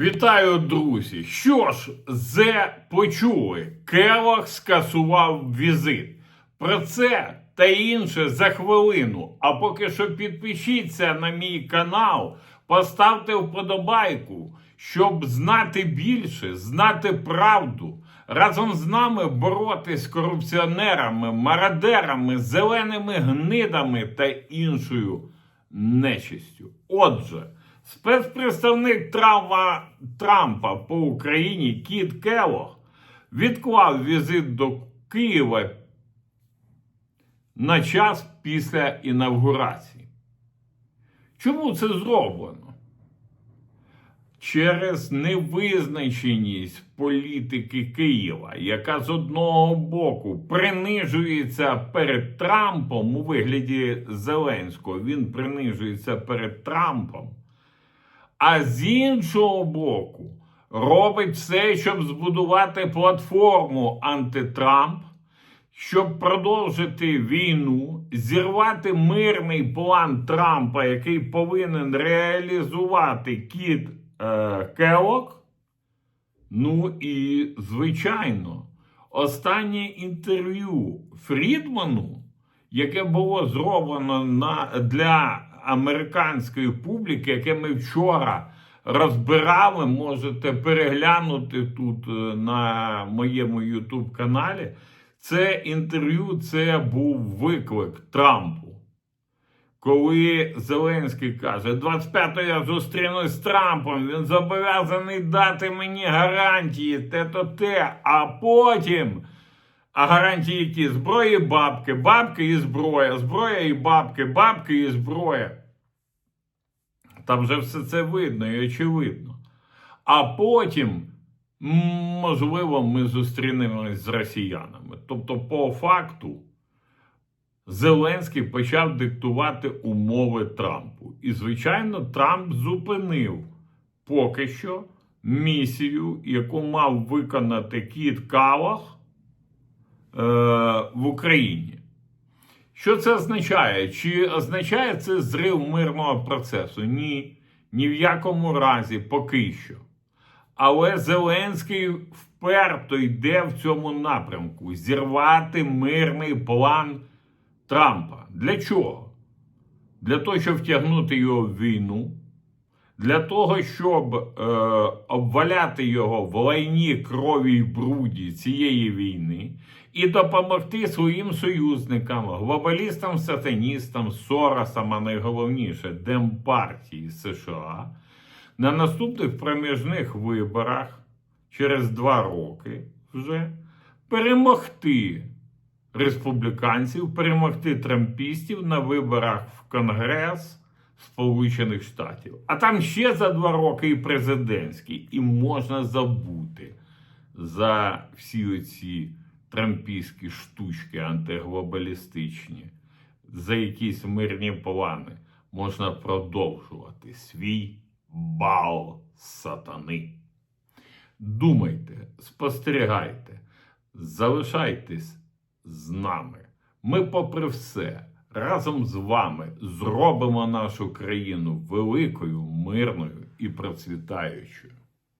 Вітаю, друзі! Що ж, зе почули, Келох скасував візит. Про це та інше за хвилину. А поки що підпишіться на мій канал, поставте вподобайку, щоб знати більше, знати правду. Разом з нами боротись з корупціонерами, мародерами, зеленими гнидами та іншою нечистю. Отже, спецпредставник Трампа, Трампа по Україні Кіт Келох відклав візит до Києва на час після інавгурації. Чому це зроблено? Через невизначеність політики Києва, яка з одного боку принижується перед Трампом у вигляді Зеленського, він принижується перед Трампом, а з іншого боку робить все, щоб збудувати платформу антитрамп, щоб продовжити війну, зірвати мирний план Трампа, який повинен реалізувати кіт е, Келок. Ну і, звичайно, останнє інтерв'ю Фрідману, яке було зроблено на, для американської публіки, яке ми вчора розбирали, можете переглянути тут е, на моєму YouTube каналі. Це інтерв'ю це був виклик Трампу. Коли Зеленський каже, 25-го я зустрінусь з Трампом, він зобов'язаний дати мені гарантії, те-то те, а потім. А гарантії які? Зброї бабки, бабки і зброя, зброя і бабки, бабки і зброя. Там вже все це видно і очевидно. А потім, можливо, ми зустрінемось з росіянами. Тобто, по факту, Зеленський почав диктувати умови Трампу. І, звичайно, Трамп зупинив поки що місію, яку мав виконати Кіт Калах в Україні. Що це означає? Чи означає це зрив мирного процесу? Ні, ні в якому разі поки що. Але Зеленський вперто йде в цьому напрямку зірвати мирний план Трампа. Для чого? Для того, щоб втягнути його в війну, для того, щоб е, обваляти його в лайні крові й бруді цієї війни і допомогти своїм союзникам, глобалістам, сатаністам, Соросам, а найголовніше Демпартії США на наступних проміжних виборах через два роки вже перемогти республіканців, перемогти трампістів на виборах в Конгрес Сполучених Штатів. А там ще за два роки і президентський, і можна забути за всі оці трампійські штучки антиглобалістичні, за якісь мирні плани можна продовжувати свій бал сатани. Думайте, спостерігайте, залишайтесь з нами. Ми, попри все, разом з вами зробимо нашу країну великою, мирною і процвітаючою.